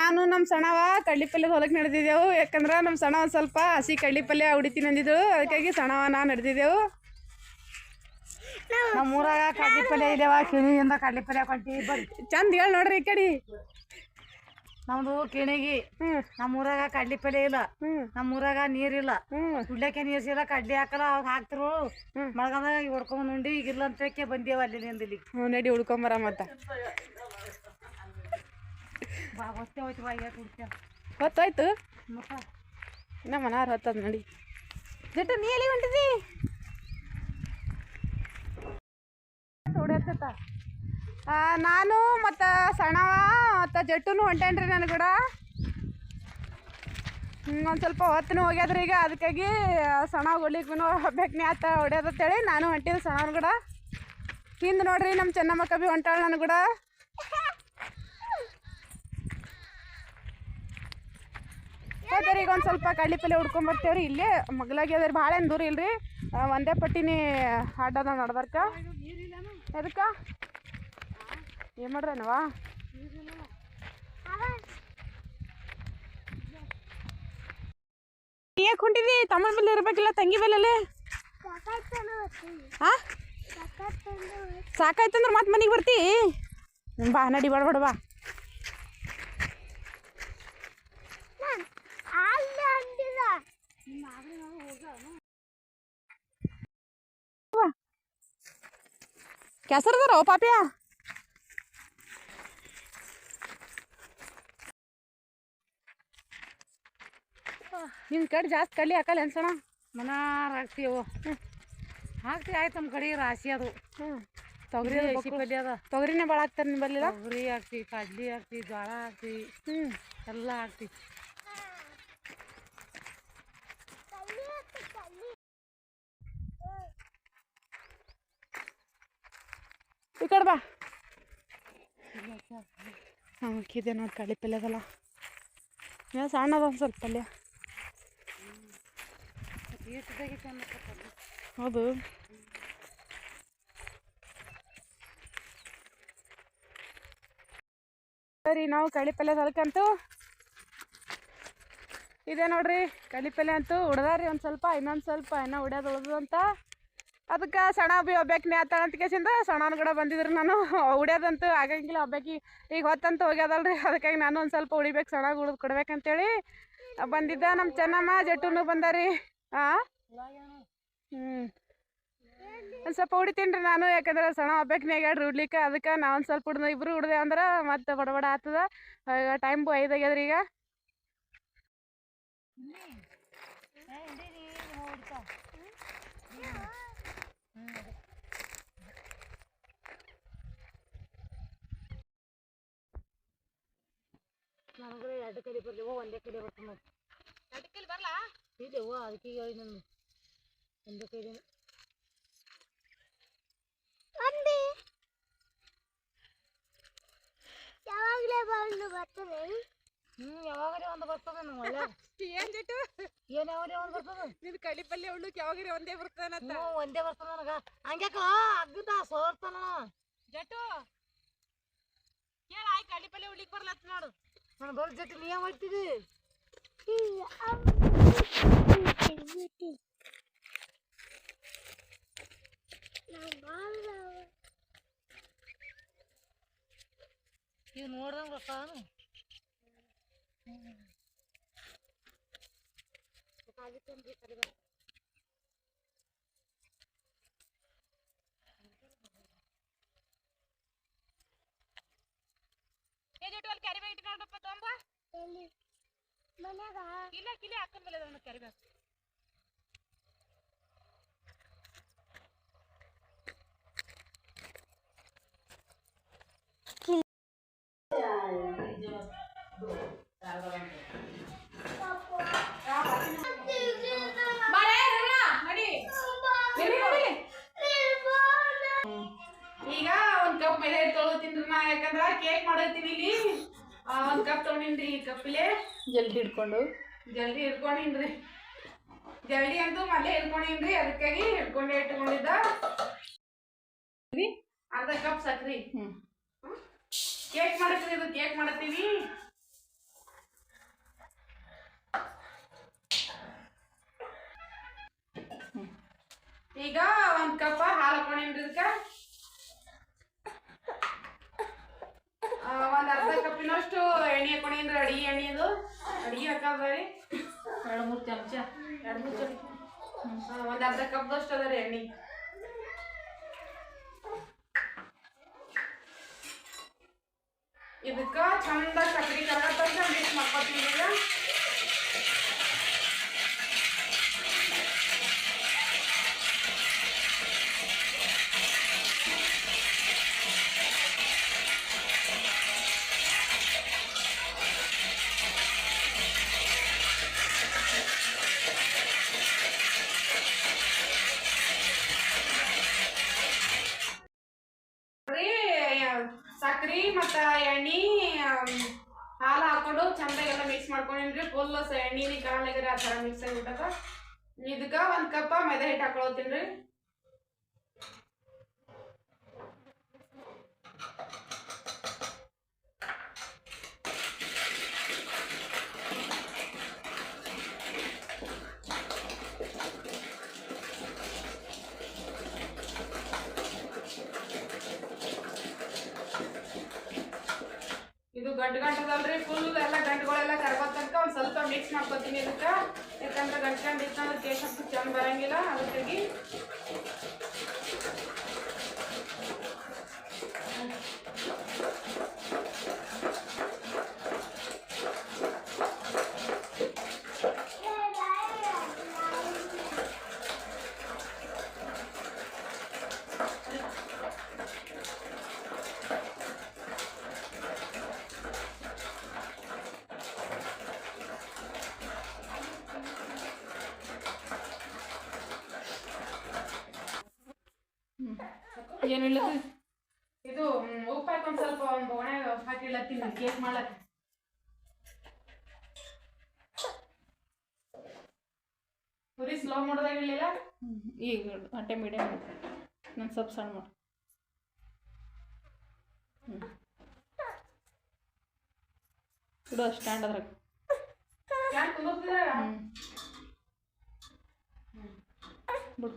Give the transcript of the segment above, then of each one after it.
ನಾನು ನಮ್ಮ ಸಣವ ಕಡ್ಲಿ ಪಲ್ಯ ಹೊಲಕ್ಕೆ ನಡೆದಿದ್ದೆವು. ಯಾಕಂದ್ರೆ ನಮ್ಮ ಸಣ್ಣ ಒಂದು ಸ್ವಲ್ಪ ಹಸಿ ಕಡ್ಲಿ ಪಲ್ಯ ಹೊಡಿತೀನಿ ಅಂದಿದ್ದು ಅದಕ್ಕಾಗಿ ಸಣವ ನಾ ನಡೆದಿದ್ದೆವು. ನಮ್ಮ ಊರಾಗ ಕಡ್ಲಿ ಪಲ್ಯ ಇದಾವ. ಕಿಣಿಯಿಂದ ಕಡ್ಲಿ ಪಲ್ಯ ಕೊಟ್ಟಿ ಚಂದ ಹೇಳಿ ನೋಡ್ರಿ ಈ ಕಡೆ. ನಮ್ದು ಕಿಣಿಗಿ. ನಮ್ಮ ಊರಾಗ ಕಡ್ಲಿ ಪಲ್ಯ ಇಲ್ಲ. ಹ್ಞೂ ನಮ್ಮ ಊರಾಗ ನೀರಿಲ್ಲ ಕುಡ್ಲಕ್ಕೆ ನೀರು ಸಿಲ್ಲ ಕಡ್ಲಿ ಹಾಕಲ್ಲ ಅವಾಗ ಹಾಕ್ತಿರು. ಮಳೆಗಾಲದಾಗ ಹೊಡ್ಕೊಂಡ್ ಉಂಡಿ ಈಗಿಲ್ಲ ಅಂತಕ್ಕೆ ಬಂದೇವ ಅಲ್ಲಿ ಹ್ಞೂ ನಡಿ ಉಳ್ಕೊಂಬರ ಮತ್ತೆ ಬಾ ಗೊತ್ತೇ ಹೋಯ್ತು ಬಾ ಈಗ ಕುಡ್ತೇವೆ ಹೊತ್ತಾಯ್ತು? ನಮ್ಮ ಮನಾರ್ ಹೊತ್ತದ ನೋಡಿ. ಜಟ್ಟು ನೀ ಎಲ್ಲಿ ಹೊಂಟಿದಿ ನಾನು ಮತ್ತು ಸಣ್ಣವ ಮತ್ತು ಜಟ್ಟುನು ಹೊಂಟೇನ್ರಿ ನಾನು ಕೂಡ. ಒಂದು ಸ್ವಲ್ಪ ಹೊತ್ತು ಹೋಗ್ಯದ್ರಿ ಈಗ ಅದಕ್ಕಾಗಿ ಸಣ್ಣ ಹೊಡ್ಲಿಕ್ಕೂ ಬೇಕನೆ ಆತ ಹೊಡ್ಯೋದತ್ತೇಳಿ ನಾನು ಹೊಂಟಿದ್ದೆ ಸಣ್ಣವ್ರ ಕೂಡ. ಹಿಂದೆ ನೋಡ್ರಿ ನಮ್ಮ ಚೆನ್ನಮ್ಮ ಕಬಿ ಹೊಂಟಾಳ ನಾನು ಕೂಡ. ಹೋದ್ರಿ ಈಗ ಒಂದು ಸ್ವಲ್ಪ ಕಡ್ಲಿ ಪಲ್ಯ ಹುಡ್ಕೊಂಬರ್ತೇವ್ರಿ ಇಲ್ಲೇ ಮಗ್ಲಾಗಿ ಅದ್ರಿ ಭಾಳ ಏನು ದೂರ ಇಲ್ರಿ? ಒಂದೇ ಪಟ್ಟಿನಿ ಅಡ್ಡದ ನಡ್ದರ್ಕ. ಎದಕ್ಕ? ಏನು ಮಾಡ್ರನವಾ ಯಾಕೆ ಹೊಂಟಿದಿ ತಮ್ಮ ಬೆಲೆ ಇರ್ಬೇಕಿಲ್ಲ, ತಂಗಿ ಬೆಲೆಲೆ ಹಾ ಸಾಕಾಯ್ತಂದ್ರೆ ಮತ್ತೆ ಮನೆಗೆ ಬರ್ತಿ? ಬಾ, ನಡಿ, ಬಡ ಬಡ, ಬಾ. ಕೆಸರದಾರ ಪಾಪ್ಯಾ ನಿನ್ ಕಡೆ ಜಾಸ್ತಿ ಕಲಿ ಹಾಕಲ್ಲ ಅನ್ಸಣ ಮನಾರ್ ಹಾಕ್ತೀವಿ ಹಾಕ್ತೀವಿ ಆಯ್ತು ನಮ್ಮ ಕಡೆ ರಾಶಿ ಅದು ತೊಗರಿ ಹಸಿ ಪಲ್ಯ ಅದ ತೊಗರಿನೇ ಭಾಳ ಹಾಕ್ತಾರೆ ನಿಮ್ಮಲ್ಲಿಲ್ಲ ತೊಗರಿ ಹಾಕ್ತೀವಿ ಕಡ್ಲಿ ಹಾಕ್ತೀವಿ ಜೋಳ ಹಾಕ್ತೀವಿ ಹ್ಞೂ ಎಲ್ಲ ಹಾಕ್ತೀವಿ ಈ ಬಾ. ಹಾಂ ನೋಡಿ ಕಳಿ ಪಲ್ಯದಲ್ಲ ಏನು ಏನೋ ಸಣ್ಣ ಅದ ಸ್ವಲ್ಪ ಪಲ್ಯ. ಹೌದು. ಸರಿ, ನಾವು ಕಳಿ ಪಲ್ಯ ಸಲ್ಕಂತೂ ಇದೆ ನೋಡ್ರಿ ಕಳಿ ಪಲ್ಯ ಅಂತೂ ಉಡ್ದಾರಿ ಒಂದು ಸ್ವಲ್ಪ, ಇನ್ನೊಂದು ಸ್ವಲ್ಪ ಇನ್ನೂ ಉಡ್ಯೋದು ಉಳ್ದು ಅಂತ ಅದಕ್ಕೆ ಸಣ್ಣ ಬಿ ಒಬ್ಬೇಕ್ನೆ ಆತಾಳ ಅಂತ ಕೇಸಿಂದ ಕೂಡ ಬಂದಿದ್ರು ನಾನು. ಉಡ್ಯೋದಂತೂ ಆಗಂಗಿಲ್ಲ ಒಬ್ಬಾಕಿ. ಈಗ ಹೊತ್ತಂತ ಹೋಗ್ಯದಲ್ರಿ. ಅದಕ್ಕಾಗಿ ನಾನು ಒಂದು ಸ್ವಲ್ಪ ಉಳಿಬೇಕು ಸಣ ಉಳಿದು ಕೊಡ್ಬೇಕಂತೇಳಿ ಬಂದಿದ್ದ ನಮ್ಮ ಚೆನ್ನಮ್ಮ, ಜಟ್ಟುನು ಬಂದಾರಿ. ಹಾಂ ಹ್ಞೂ ಒಂದು ಸ್ವಲ್ಪ ಉಡಿತೀನಿ ನಾನು. ಯಾಕಂದ್ರೆ ಸಣ್ಣ ಒಬ್ಬಾಕಿನಾಗ ಹೇಳ್ರಿ ಉಡ್ಲಿಕ್ಕೆ ಅದಕ್ಕೆ ನಾವು ಒಂದು ಸ್ವಲ್ಪ ಹುಡ್ದು ಇಬ್ರು ಉಡ್ದೆ ಅಂದ್ರೆ ಮತ್ತೆ ಬಡಬಡ ಆಗ್ತದ ಈಗ ಟೈಮ್ ಐದು ಆಗ್ಯದ್ರಿ ಈಗ ನನಗೆ ಎರಡು ಕಡೆ ಬರ್ಲಿ ಒಂದೇ ಕಡೆ ಬರ್ತದೆ ನೋಡಿ ಬರಲ್ಲ ಇಲ್ಲ ಅವ್ವ ಅದಕ್ಕೆ ಹೇಳಿ ನಾನು ಒಂದೇ ಕಡೆ. ಯಾವಾಗಲೇ ಬಂದು ಬರ್ತದೆ? ಹ್ಮ್ ಯಾವಾಗಲೇ ಒಂದು ಬರ್ತದೆ ನಂಗೆ ಒಳ್ಳೆ ಏನು ಜಟ್ಟು ಏನ್ ಯಾವಾಗಲೇ ಒಂದು ಬರ್ತದೆ? ನಿನ್ ಕಡ್ಲಿ ಪಲ್ಯ ಉಳ್ಳುಕ್ ಯಾವಾಗ್ರಿ ಒಂದೇ ಬರ್ತದ ಒಂದೇ ಬರ್ತದೆ ನನಗ. ಹಂಗ್ಯಾಕ ಅಗ್ಗದ ಸೋರ್ತಾನ. ಜಟ್ಟು ಕೇಳ ಆಯ್ ಕಡ್ಲಿ ಪಲ್ಯ ಉಳ್ಳಿಕ್ ಬರ್ಲತ್ ನೋಡು. మన భవిష్యత్తులు ఏమవుతుంది ఇవి నోడదాం వస్తాను అది కంటే ಏ ಜಟ್ಟು ಅಲ್ಲಿ ಕ್ಯಾರಿ ಬ್ಯಾಗ್ ಇಟ್ಕೊಂಡಪ್ಪ ತೊಂಬ ಮನ್ಯಾಗ? ಇಲ್ಲ ಕಿಲಿ ಹಾಕೊಂಡ್ ಮೇಲೆ ಕ್ಯಾರಿ ಬ್ಯಾಗ್ ಈಗ ಕಪ್ ಮೇಲೆ ತೊಗೊಳ್ತೀನಿ ನಾ ಯಾಕಂದ್ರ ಕೇಕ್ ಮಾಡತ್ತೀನಿ ಇಲ್ಲಿ. ಒಂದ್ ಕಪ್ ತೊಗೊಂಡಿನ್ರಿ ಈ ಕಪ್ಪಿಲೆ ಜಲ್ದಿ ಹಿಡ್ಕೊಂಡು. ಜಲ್ದಿ ಹಿಡ್ಕೊಂಡಿನ್ರಿ. ಜಲ್ದಿ ಅಂತ ಮಲ್ಲೆ ಹಿಡ್ಕೊಂಡಿನ್ರಿ ಅದಕ್ಕಾಗಿ ಹಿಡ್ಕೊಂಡೆ ಇಟ್ಕೊಂಡಿದ್ದ. ಅರ್ಧ ಕಪ್ ಸಕ್ರಿ. ಕೇಕ್ ಮಾಡತ್ರಿ ಇದು ಕೇಕ್ ಮಾಡತ್ತೀವಿ ಈಗ ಒಂದ್ ಕಪ್ ಹಾಲು ಹಾಕೊಂಡಿನ್ರಿ ಇದಕ್ಕೆ. ಇನ್ನಷ್ಟು ಎಣ್ಣೆ ಹಾಕೊಂಡಿನ್ರಿ ಅಡಿಗೆ ಎಣ್ಣೆದು ಅಡಿಗೆ ಹಾಕದ್ರಿ ಎರಡು ಮೂರು ಚಮಚ. ಎರಡು ಮೂರು ಚಮಚ. ಒಂದು ಅರ್ಧ ಕಪ್ದಷ್ಟು ಅದ ರೀ ಎಣ್ಣೆ. ಇದಕ್ಕ ಚಂದ ಸಕ್ರಿ ಕರಗತ್ತಂತ ಮಿಕ್ಸ್ ಮಾಡ್ಕೊತೀನಿ ಈಗ. ಆ ಮಿಕ್ಸ್ ಆಗಿಬಿಟ್ಟದ ಇದಕ್ಕ ಒಂದ್ ಕಪ್ಪ ಮೈದಾ ಹಿಟ್ಟು ಹಾಕೊಳತ್ತೀನಿ ರೀ. ಇದು ಗಂಟು ಗಂಟದಲ್ರಿ ಫುಲ್ ಎಲ್ಲ ಗಂಟುಗಳೆಲ್ಲ ಕರ್ಗೋತನಕ ಒಂದ್ ಸ್ವಲ್ಪ ಮಿಕ್ಸ್ ಮಾಡ್ಕೊತೀನಿ ಅದಕ್ಕೆ ಯಾಕಂದ್ರೆ ಗಂಟೆ ಅಂದ್ರೆ ಟೇಸ್ಟ್ ಅಷ್ಟು ಚೆಂದ ಬರಂಗಿಲ್ಲ ಅದಕ್ಕಾಗಿ ಏನಿಲ್ಲ ಇದು ಮ್, ಉಪ್ಪು ಹಾಕಿ ಒಂದ್ ಸ್ವಲ್ಪ ಒಂದು ಬೊಗಣೆ ಹಾಕಿಡ್ಲತ್ತೀನಿ ಕೇಕ್ ಮಾಡಕ್ಕೆ. ಪುರಿ ಸ್ಲೋ ಮಾಡೋದಾಗ ಇರಲಿಲ್ಲ? ಈಗ ಅಟ್ಟೆ ಮೀಡಿಯಮ್ ನಾನು ಸ್ವಲ್ಪ ಸಣ್ಣ ಮಾಡಿ. ಇಡು ಸ್ಟ್ಯಾಂಡ್ ಅದ್ರಾಗ ಯಾಕೆ ಕುಂದಿರ್ತಿದಾಗ ಹ್ಞೂ ಬಿಡು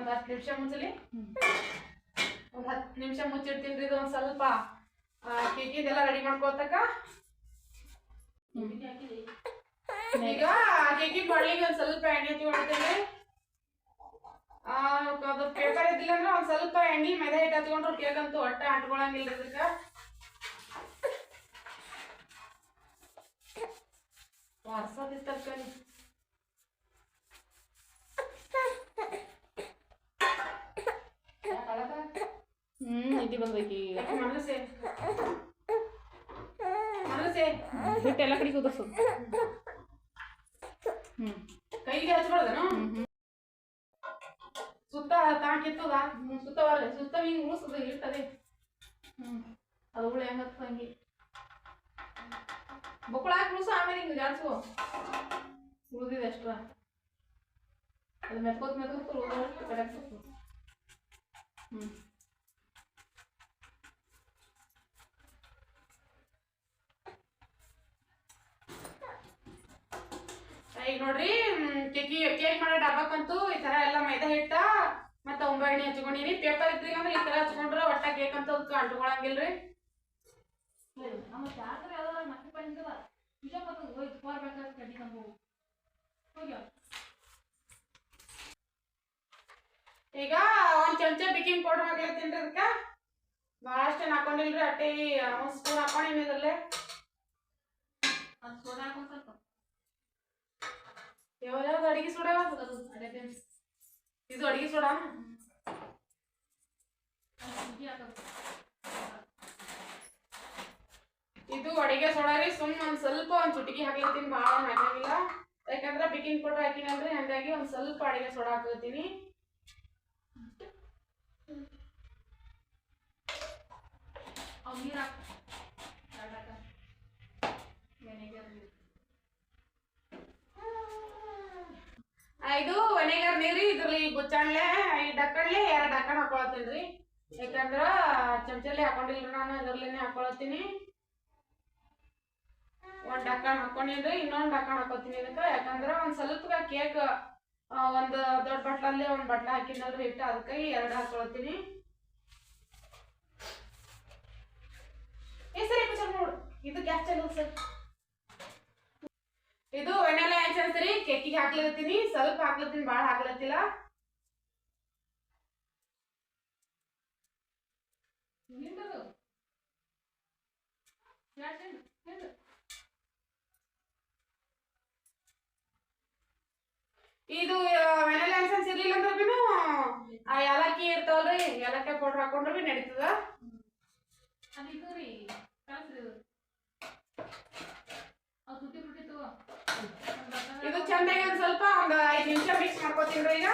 ಒಂದ್ ಹತ್ತು ನಿಮಿಷ ಮುಚ್ಚಲಿ? ಒಂದು ಹತ್ತು ನಿಮಿಷ ಮುಚ್ಚಿಡ್ತೀನಿ ಇದು ಒಂದ್ ಸ್ವಲ್ಪ. ಕೇಕಿದೆಲ್ಲ ರೆಡಿ ಮಾಡ್ಕೋತಕ್ಕ? ಈಗ ಕೇಕಿ ಬಳ್ಳಿಗೆ ಒಂದ್ ಸ್ವಲ್ಪ ಎಣ್ಣೆ ಹಚ್ಕೊಳ್ತೇನೆ ಅದು ಪೇಪರ್ ಇದ್ದಿಲ್ಲ ಅಂದ್ರೆ ಒಂದ್ ಸ್ವಲ್ಪ ಎಣ್ಣೆ ಮೆದೆ ಹಿಟ್ಟು ಹಚ್ಕೊಂಡ್ರು ಕೇಕ್ ಅಂತೂ ಹೊಟ್ಟೆ ಅಂಟ್ಕೊಳಂಗಿಲ್ಲ ಇದಕ್ಕ ವಾರ್ಸೋದಿತ್ತಲ್ಕನಿ ಹ್ಞೂ ನಿಧಿ ಬಂದೈತಿ ಹಿಟ್ಟು ಎಲ್ಲ ಕಡೆ ಕುದಿಸು. ಹ್ಮ್. ಕೈಗೆ ಹಚ್ಬಾರ್ದನು? ಸುತ್ತ ತಾಕಿತ್ತದ ಸುತ್ತ ಬರಲ್ಲ ಸುತ್ತ ಹಿಂಗ್ ಉಳಿಸದ ಇರ್ತದೆ. ಹ್ಮ್. ಅದು ಹುಳಿ ಹೆಂಗತ್ತ ಹಂಗೆ. ಬೊಕ್ಕಳ ಹಾಕಿ ಉಳಿಸು ಆಮೇಲೆ ಹಿಂಗೆ ಜಾಡ್ಸು. ಉಳಿದಿದೆ ಅಷ್ಟು ಅದು ಮೆತ್ಕೋತ್ ಮೆತ್ಕೋತ ಉಳಿದಷ್ಟು ಕಡೆ ಹಾಕ್ಬೇಕು. ಹ್ಞೂ ಈಗ ನೋಡ್ರಿ ಕೇಕಿ ಕೇಕ್ ಮಾಡೋ ಡಬ್ಬಕ್ಕಂತೂ ಈ ತರ ಎಲ್ಲ ಮೈದಾ ಹಿಟ್ಟ ಮತ್ತೆ ಉಂಬೆ ಎಣ್ಣೆ ಹಚ್ಕೊಂಡಿನಿ. ಪೇಪರ್ ಇದ್ರಿ ಅಂದ್ರೆ ಈ ತರ ಹಚ್ಕೊಂಡ್ರೆ ಒಟ್ಟ ಕೇಕ್ ಅಂತ ಅದಕ್ಕೆ ಅಂಟ್ಕೊಳಂಗಿಲ್ರಿ ಈಗ ಒಂದ್ ಚಮಚ ಬೇಕಿಂಗ್ ಪೌಡರ್ ಹಾಕ್ಲತ್ತೀನಿ ಅದಕ್ಕೆ. ಬಹಳಷ್ಟು ಏನ್ ಹಾಕೊಂಡಿಲ್ರಿ ಅಟ್ಟೆ ಒಂದ್ ಸ್ಪೂನ್ ಹಾಕೊಂಡಿನಿ ಇದ್ರಲ್ಲೇ. ಸ್ಪೂನ್ ಹಾಕೊಂಡ್ ಸ್ವಲ್ಪ. ಇದು ಅಡಿಗೆ ಸೋಡಾ? ಇದು ರೀ. ಸುಮ್ ಒಂದ್ ಸ್ವಲ್ಪ ಒಂದ್ ಚುಟಕಿ ಹಾಕಿರ್ತೀನಿ ಭಾಳ ಹಾಕಂಗಿಲ್ಲ ಯಾಕಂದ್ರೆ ಬಿಕಿಂಗ್ ಪೌಡರ್ ಹಾಕಿನಲ್ರಿ. ಹಂಗಾಗಿ ಒಂದ್ ಸ್ವಲ್ಪ ಅಡಿಗೆ ಸೋಡಾ ಹಾಕ್ಲತ್ತೀನಿ. ಅವು ನೀರು ಹಾಕು ಎರಡ್ ಹಾಕ ವೆನಿಗರ್ ನೀರು ಆ, ಇದು ಒಣಗಾರ ನೀರಿ ಇದ್ರಲ್ಲಿ ಬುಚ್ಚಣ್ಲೆ ಈ ಡಕ್ಕಣ್ಲೆ ಎರಡು ಡಕ್ಕಣ ಹಾಕೊಳತ್ತೀನಿ ಯಾಕಂದ್ರ ಚಮಚಲ್ಲಿ ಹಾಕೊಂಡಿಲ್ರಿ ನಾನು, ಇದ್ರಲ್ಲೇನೆ ಹಾಕೊಳತ್ತೀನಿ. ಒಂದ್ ಡಕ್ಕಣ ಹಾಕೊಂಡಿನ್ರಿ, ಇನ್ನೊಂದ್ ಡಕ್ಕಣ ಹಾಕೋತೀನಿ ಇದಕ್ಕ. ಯಾಕಂದ್ರ ಒಂದ್ ಸ್ವಲ್ಪ ಕೇಕ್ ಒಂದ್ ದೊಡ್ಡ ಬಟ್ಲಲ್ಲಿ ಒಂದ್ ಬಟ್ಲ ಹಾಕಿದ್ನಲ್ರಿ ಹಿಟ್ಟು, ಅದಕ್ಕೆ ಎರಡು ಹಾಕೊಳತ್ತೀನಿ. ಈ ಸರಿ ನೋಡು, ಇದು ಗ್ಯಾಸ್ ಚಲೋ ಸರ್. ಇದು ವೆನೆಲ್ಲ ಎಸೆನ್ಸ್ ರೀ. ಕೇಕಿಗೆ ಹಾಕ್ಲತ್ತೀನಿ ಸ್ವಲ್ಪ ಹಾಕ್ಲತ್ತೀನಿ ಭಾಳ ಹಾಕ್ಲತ್ತಿಲ್ಲ ಇದು ಮನೇಲಿ ಎಸೆನ್ಸ್ ಇರ್ಲಿಲ್ಲ ಅಂದ್ರೆ ಬಿನು ಆ ಏಲಕ್ಕಿ ಇರ್ತಾವಲ್ರಿ ಏಲಕ್ಕಿ ಪೌಡರ್ ಹಾಕೊಂಡ್ರೆ ಬಿ ನಡೀತದ. ಅದು ಇದು ರೀ. ಕಳ್ಸ್ರಿ. ಅದು ತುಟ್ಟಿ ತಗೋ ಇದು ಚೆನ್ನಾಗಿ ಒಂದು ಸ್ವಲ್ಪ ಒಂದ್ ಐದ್ ನಿಮಿಷ ಮಿಕ್ಸ್ ಮಾಡ್ಕೋತೀನಿ ಈಗ.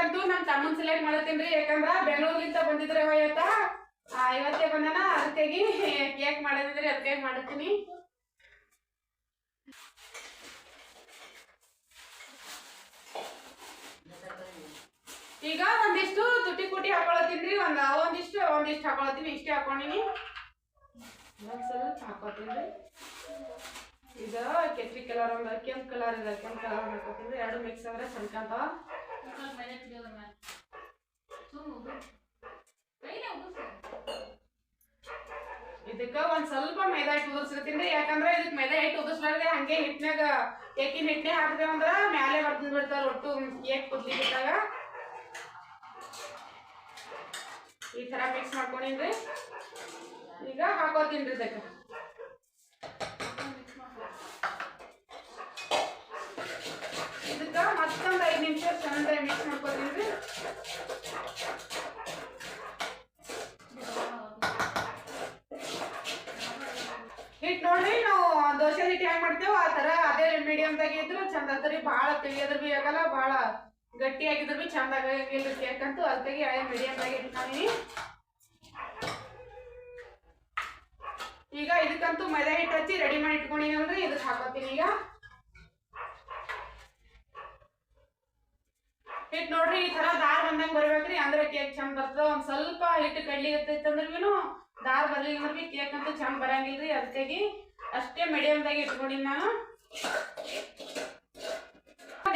ಇದು ಕೇಕ್ ಅಂತೂ ನಾನು ತಮ್ಮನ್ ಸೆಲೆಕ್ಟ್ ಮಾಡತ್ತೀನಿ ಯಾಕಂದ್ರ ಬೆಂಗಳೂರ್ಲಿಂದ ಬಂದಿದ್ರೆ ಇವತ್ತ ಇವತ್ತೇ ಬಂದಾನ, ಅದಕ್ಕಾಗಿ ಕೇಕ್ ಮಾಡಿದ್ರಿ ಅದಕ್ಕೆ ಮಾಡತ್ತೀನಿ ಈಗ ಒಂದಿಷ್ಟು ತುಟಿ ಕುಟಿ ಹಾಕೊಳತ್ತೀನಿ ಒಂದ್, ಒಂದಿಷ್ಟು ಒಂದಿಷ್ಟು ಹಾಕೊಳತ್ತೀನಿ, ಇಷ್ಟೇ ಹಾಕೊಂಡಿನಿ. ಹಾಕೋತೀನಿ ಈಗ ಕೆತ್ರಿ ಕಲರ್ ಒಂದು, ಕೆಂಪು ಕಲರ್ ಇದೆ, ಕೆಂಪ್ ಕಲರ್ ಹಾಕೋತೀನಿ ಎರಡು ಮಿಕ್ಸ್ ಅಂದ್ರೆ ಚಂದ್ಕಂತಾವ ಹಿಟ್ಟು ಮ್ಯಾಲೆ ಸುಮ್ಮ ಉದು ಕೈನೇ ಉದುರ್ಸು ಇದಕ್ಕ ಒಂದ್ ಸ್ವಲ್ಪ ಮೈದಾ ಹಿಟ್ಟು ಉದುರ್ಸಿರ್ತೀನಿ ಯಾಕಂದ್ರೆ ಇದಕ್ ಮೈದಾ ಹಿಟ್ಟು ಉದುರ್ಸ್ಲಾರ್ದೆ ಹಂಗೆ ಹಿಟ್ನಾಗ ಕೇಕಿನ ಹಿಟ್ಟನೆ ಹಾಕಿದೇವ್ ಅಂದ್ರ ಮ್ಯಾಲೆ ಬರ್ತಿದ್ ಬಿಡ್ತಾರ ಒಟ್ಟು ಕೇಕ್ ಕುದ್ಲಿ ಬಿಟ್ಟಾಗ ಈ ತರ ಮಿಕ್ಸ್ ಮಾಡ್ಕೊಂಡಿನ್ರಿ. ಈಗ ಹಾಕೋತೀನ್ರಿ ಇದಕ್ಕ ಮಿಕ್ಸ್ ಮಾಡ್ಕೊ ಇದಕ್ಕ ನಿಮಿಷ ಚೆನ್ನಾಗಿ ಮಿಕ್ಸ್ ಮಾಡ್ಕೊತೀವಿ ಹಿಟ್ಟು ನೋಡ್ರಿ, ನಾವು ದೋಸೆ ಹಿಟ್ಟು ಹೆಂಗೆ ಮಾಡ್ತೇವ ಆ ತರ ಅದೇ ಮೀಡಿಯಮ್ದಾಗ ಇದ್ರು ಚಂದ ಆಗ್ತದ್ರಿ ಭಾಳ ತೆಗಿಯೋದ್ರ ಬಿ ಆಗಲ್ಲ, ಭಾಳ ಗಟ್ಟಿ ಆಗಿದ್ರು ಬಿ ಚಂದ ಆಗಂಗಿಲ್ಲ ಕೇಕ್ ಅಂತೂ. ಅದಕ್ಕಾಗಿ ಅದೇ ಮೀಡಿಯಮ್ದಾಗ ಇಟ್ಕೊಂಡಿನಿ ಈಗ ಇದಕ್ಕಂತೂ ಮೈದಾ ಹಿಟ್ಟು ಹಚ್ಚಿ ರೆಡಿ ಮಾಡಿ ಇಟ್ಕೊಂಡಿನಲ್ರಿ ಇದಕ್ಕೆ ಹಾಕೋತೀನಿ ಈಗ. ಹಿಟ್ ನೋಡ್ರಿ, ಈ ತರ ದಾರ್ ಬಂದಂಗ್ ಬರ್ಬೇಕ್ರಿ. ಅಂದ್ರೆ ಕೇಕ್ ಚಂದ ಬರ್ತದ. ಒಂದ್ ಸ್ವಲ್ಪ ಹಿಟ್ಟು ಕಡ್ಲಿ ಇರ್ತೈತಂದ್ರೂ ದಾರ ಬರ್ಲಿಲ್ಲ ಅಂದ್ರೆ ಕೇಕ್ ಅಂತೂ ಚಂದ ಬರಂಗಿಲ್ರಿ ಅದಕ್ಕಾಗಿ. ಅಷ್ಟೇ ಮೀಡಿಯಮ್ದಾಗ ಇಟ್ಕೊಂಡಿನಿ ನಾನು.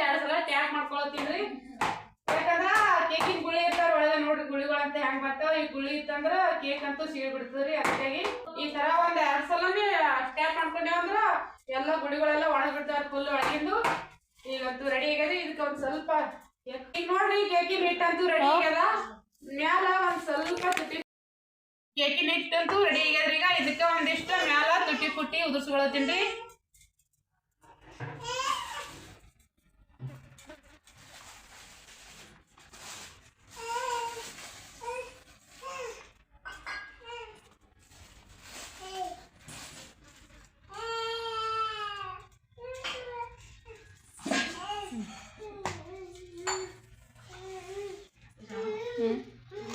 ಎರಡು ಸಲ ಟ್ಯಾಕ್ ಮಾಡ್ಕೊಳತೀನ್ರಿ ಯಾಕಂದ್ರ ಕೇಕಿನ ಗುಳಿ ಇರ್ತಾವ ಒಳಗೆ ನೋಡ್ರಿ ಗುಳಿಗಳಂತ ಹೆಂಗ್ ಬರ್ತಾವ. ಈ ಗುಳಿ ಇತ್ತಂದ್ರ ಕೇಕ್ ಅಂತೂ ಸೀಳ್ ಬಿಡ್ತದ್ರಿ ಅದಕ್ಕಾಗಿ. ಈ ತರ ಒಂದ್ ಎರಡ್ ಸಲನೇ ಟ್ಯಾಕ್ ಮಾಡ್ಕೊಂಡೇವ್ ಅಂದ್ರ ಎಲ್ಲ ಗುಳಿಗಳೆಲ್ಲ ಒಳಗ್ ಬಿಡ್ತಾವ್ರಿ ಫುಲ್ ಒಳಗಿಂದು. ಈಗಂತೂ ರೆಡಿ ಆಗ್ಯದ ಇದಕ್ಕೆ ಒಂದ್ ಸ್ವಲ್ಪ ಈಗ ನೋಡ್ರಿ ಕೇಕಿನ ಹಿಟ್ಟಂತೂ ರೆಡಿ ಆಗ್ಯದ ಮ್ಯಾಲ ಒಂದ್ ಸ್ವಲ್ಪ ತುಟಿ ಕೇಕಿನ ಹಿಟ್ಟಂತೂ ರೆಡಿ ಆಗ್ಯದ್ರಿ ಈಗ ಇದಕ್ಕೆ ಒಂದಿಷ್ಟು ಮ್ಯಾಲ ತುಟಿ ಪುಟ್ಟಿ ಉದುರ್ಸ್ಕೊಳತ್ತೀನ್ರಿ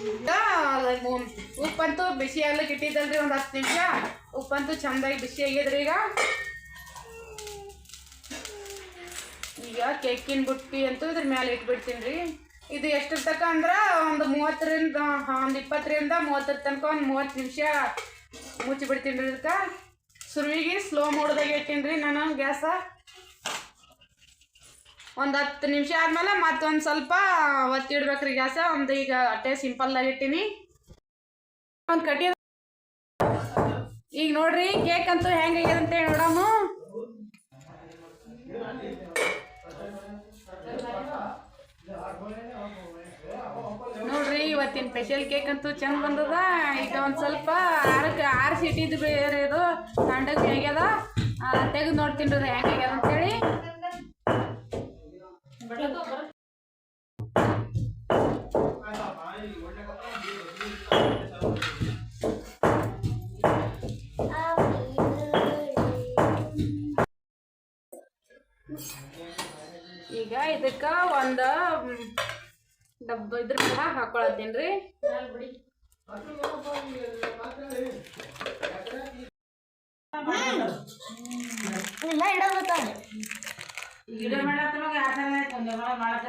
ಈಗ ಉ- ಉಪ್ಪಂತೂ ಬಿಸಿ ಆಗ್ಲಿಕ್ಕೆ ಇಟ್ಟಿದ್ದಲ್ರಿ ಒಂದು ಹತ್ತು ನಿಮಿಷ. ಉಪ್ಪಂತೂ ಚಂದಾಗಿ ಬಿಸಿ ಆಗ್ಯದ್ರಿ ಈಗ. ಈಗ ಕೇಕಿನ ಬುಟ್ಟಿ ಅಂತೂ ಇದ್ರ ಮೇಲೆ ಇಟ್ಬಿಡ್ತೀನಿ ರೀ ಇದು ಎಷ್ಟು ತನಕ ಅಂದ್ರೆ ಒಂದು ಮೂವತ್ತರಿಂದ ಒಂದು ಇಪ್ಪತ್ತರಿಂದ ಮೂವತ್ತರ ತನಕ ಒಂದು ಮೂವತ್ತು ನಿಮಿಷ ಮುಚ್ಚಿಬಿಡ್ತೀನಿ ರೀ ಇದಕ್ಕೆ. ಸುರುವಿಗೆ ಸ್ಲೋ ಮೋಡ್ದಾಗ ಇಟ್ಟೀನಿ ರೀ ನಾನು ಗ್ಯಾಸ. ಒಂದು ಹತ್ತು ನಿಮಿಷ ಆದಮೇಲೆ ಮತ್ತೊಂದು ಸ್ವಲ್ಪ ಒತ್ತಿ ರೀ ಗ್ಯಾಸ. ಒಂದು ಈಗ ಅಟ್ಟೆ ಸಿಂಪಲ್ದಾಗ ಇಟ್ಟೀನಿ. ಒಂದು ಕಟ್ಟಿ ಈಗ ನೋಡ್ರಿ ಕೇಕ್ ಅಂತೂ ಹೆಂಗಾಗ್ಯದ ಅಂತೇಳಿ ನೋಡಮ್ಮ. ನೋಡ್ರಿ ಇವತ್ತಿನ ಸ್ಪೆಷಲ್ ಕೇಕ್ ಅಂತೂ ಚಂದ ಬಂದದ. ಈಗ ಒಂದು ಸ್ವಲ್ಪ ಆರಕ್ಕೆ ಆರು ಸಿಟಿದು ಬೇರೆ ಇದು ಕಂಡಕ್ಕೆ ಹೇಗ್ಯದ ತೆಗೆದು ನೋಡ್ತೀನಿ ರೀ ಅಂತ ಅಂತೇಳಿ ಮೇಲೆ ಕೇಕ್ ರೀ ಮ್ಯಾಲ್ ಬಿಡಿ ಇಲ್ಲ ಗಿಡ ಮಾಡತ್ತ ಮಾಡಕ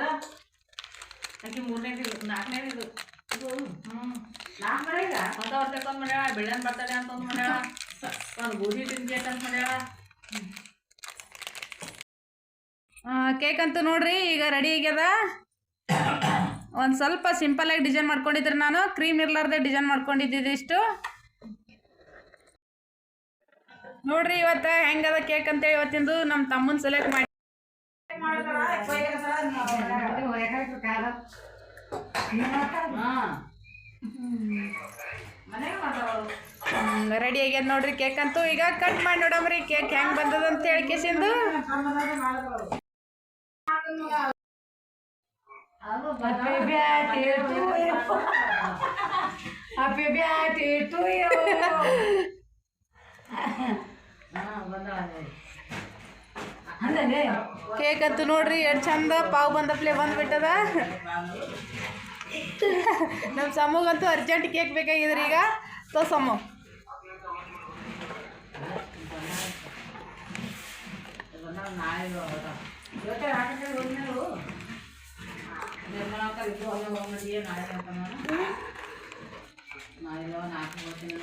ಆಕೆ ಮೂರನೇ ಇದು ನಾಲ್ಕು ಮಾಡ್ಯಾಗ ಹೊಸ ಒಂದು ಮಾಡ್ಯಾಳ ಬೆಳ್ಳನ್ ಬರ್ತಡೆ ಅಂತ ಒಂದು ಮಾಡ್ಯಾಳ. ಒಂದು ಗೋಧಿ ತಿಂಡಿ ಅಂತ ಮಾಡ್ಯಾಳ. ಕೇಕ್ ಅಂತೂ ನೋಡ್ರಿ ಈಗ ರೆಡಿ ಆಗ್ಯದ. ಒಂದು ಸ್ವಲ್ಪ ಸಿಂಪಲಾಗಿ ಡಿಸೈನ್ ಮಾಡ್ಕೊಂಡಿದ್ರೆ ನಾನು ಕ್ರೀಮ್ ಇರ್ಲಾರ್ದೆ ಡಿಸೈನ್ ಮಾಡ್ಕೊಂಡಿದ್ದಿದ್ದು ಇಷ್ಟು. ನೋಡ್ರಿ ಇವತ್ತು ಹೆಂಗದ ಕೇಕ್ ಅಂತೇಳಿ ಇವತ್ತಿಂದು ನಮ್ಮ ತಮ್ಮನ ಸೆಲೆಕ್ಟ್ ಮಾಡಿ ರೆಡಿ ಆಗ್ಯದ ನೋಡ್ರಿ ಕೇಕ್ ಅಂತೂ. ಈಗ ಕಟ್ ಮಾಡಿ ನೋಡಮ್ರಿ ಕೇಕ್ ಹೆಂಗ್ ಬಂದದ ಅಂತ ಹೇಳಿ ಕೇಸಿಂದು. ಹ್ಯಾಪಿ ಬ್ಯಾಟಿ ಟು ಯು ಅಂದನೆ ಕೇಕ್ ಅಂತೂ ನೋಡ್ರಿ ಎಷ್ಟು ಚಂದ ಪಾವ್ ಬಂದಪ್ಲೆ ಬಂದ್ಬಿಟ್ಟದ. ನಮ್ಮ ಸಮೂಗಂತೂ ಅರ್ಜೆಂಟ್ ಕೇಕ್ ಬೇಕಾಗಿದ್ರಿ ಈಗ. ತೋ ಸಮೂ. ಇವತ್ತೇ నిర్మాణకరికి నాయన నాయలో నాకు. వచ్చిన